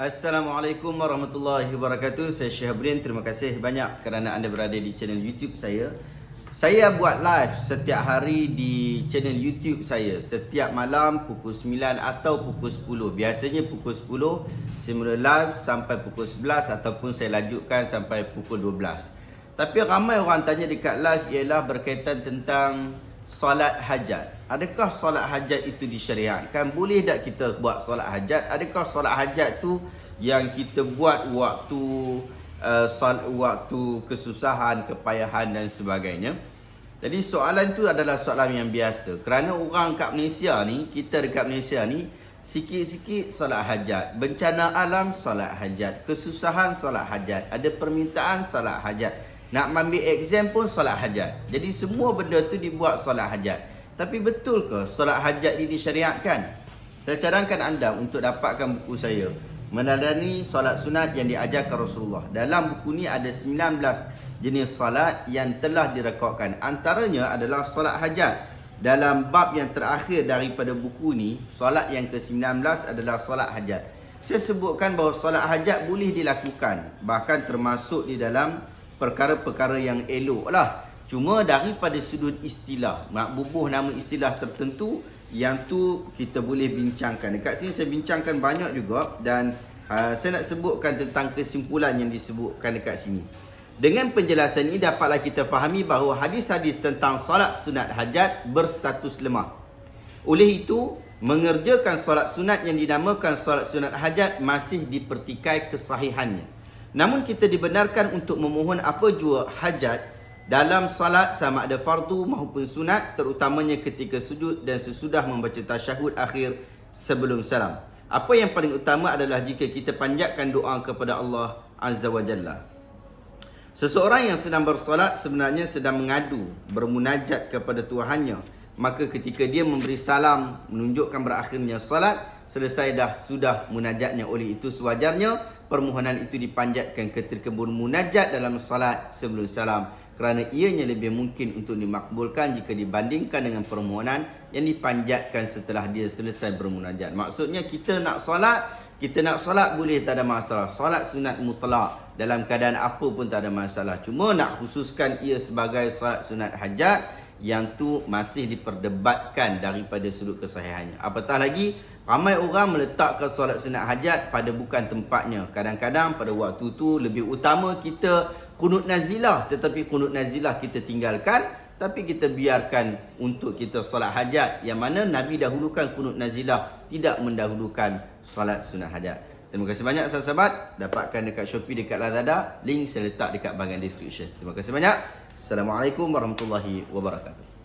Assalamualaikum warahmatullahi wabarakatuh. Saya Syekh Abrin. Terima kasih banyak kerana anda berada di channel YouTube saya. Saya buat live setiap hari di channel YouTube saya setiap malam pukul 9 atau pukul 10. Biasanya pukul 10 saya mula live sampai pukul 11 ataupun saya lanjutkan sampai pukul 12. Tapi ramai orang tanya dekat live ialah berkaitan tentang solat hajat. Adakah solat hajat itu disyariatkan? Boleh tak kita buat solat hajat? Adakah solat hajat tu yang kita buat waktu uh, waktu kesusahan, kepayahan dan sebagainya? Jadi soalan tu adalah soalan yang biasa. Kerana orang kat Malaysia ni, kita dekat Malaysia ni sikit-sikit solat hajat, bencana alam solat hajat, kesusahan solat hajat, ada permintaan solat hajat. Nak ambil exam pun solat hajat. Jadi semua benda tu dibuat solat hajat. Tapi betul ke solat hajat ini disyariatkan? Saya cadangkan anda untuk dapatkan buku saya. Meneladani solat sunat yang diajarkan Rasulullah. Dalam buku ni ada 19 jenis salat yang telah direkodkan. Antaranya adalah salat hajat. Dalam bab yang terakhir daripada buku ni, salat yang ke-19 adalah salat hajat. Saya sebutkan bahawa salat hajat boleh dilakukan. Bahkan termasuk di dalam perkara-perkara yang elok lah. Cuma daripada sudut istilah, nak bubuh nama istilah tertentu, yang tu kita boleh bincangkan. Dekat sini saya bincangkan banyak juga dan uh, saya nak sebutkan tentang kesimpulan yang disebutkan dekat sini. Dengan penjelasan ini dapatlah kita fahami bahawa hadis-hadis tentang salat sunat hajat berstatus lemah. Oleh itu, mengerjakan salat sunat yang dinamakan salat sunat hajat masih dipertikai kesahihannya. Namun kita dibenarkan untuk memohon apa jua hajat dalam salat sama ada fardu maupun sunat terutamanya ketika sujud dan sesudah membaca tasyahud akhir sebelum salam. Apa yang paling utama adalah jika kita panjatkan doa kepada Allah Azza wa Jalla. Seseorang yang sedang bersolat sebenarnya sedang mengadu, bermunajat kepada Tuhannya. Maka ketika dia memberi salam, menunjukkan berakhirnya solat, selesai dah sudah munajatnya. Oleh itu sewajarnya permohonan itu dipanjatkan ketika bermunajat dalam solat sebelum salam. Kerana ianya lebih mungkin untuk dimakbulkan jika dibandingkan dengan permohonan yang dipanjatkan setelah dia selesai bermunajat. Maksudnya kita nak solat, kita nak solat boleh tak ada masalah. Solat sunat mutlak dalam keadaan apa pun tak ada masalah. Cuma nak khususkan ia sebagai solat sunat hajat yang tu masih diperdebatkan daripada sudut kesahihannya. Apatah lagi, ramai orang meletakkan solat sunat hajat pada bukan tempatnya. Kadang-kadang pada waktu tu lebih utama kita kunut nazilah. Tetapi kunut nazilah kita tinggalkan. Tapi kita biarkan untuk kita solat hajat. Yang mana Nabi dahulukan kunut nazilah. Tidak mendahulukan solat sunat hajat. Terima kasih banyak sahabat-sahabat. Dapatkan dekat Shopee, dekat Lazada. Link saya letak dekat bahagian description. Terima kasih banyak. Assalamualaikum warahmatullahi wabarakatuh.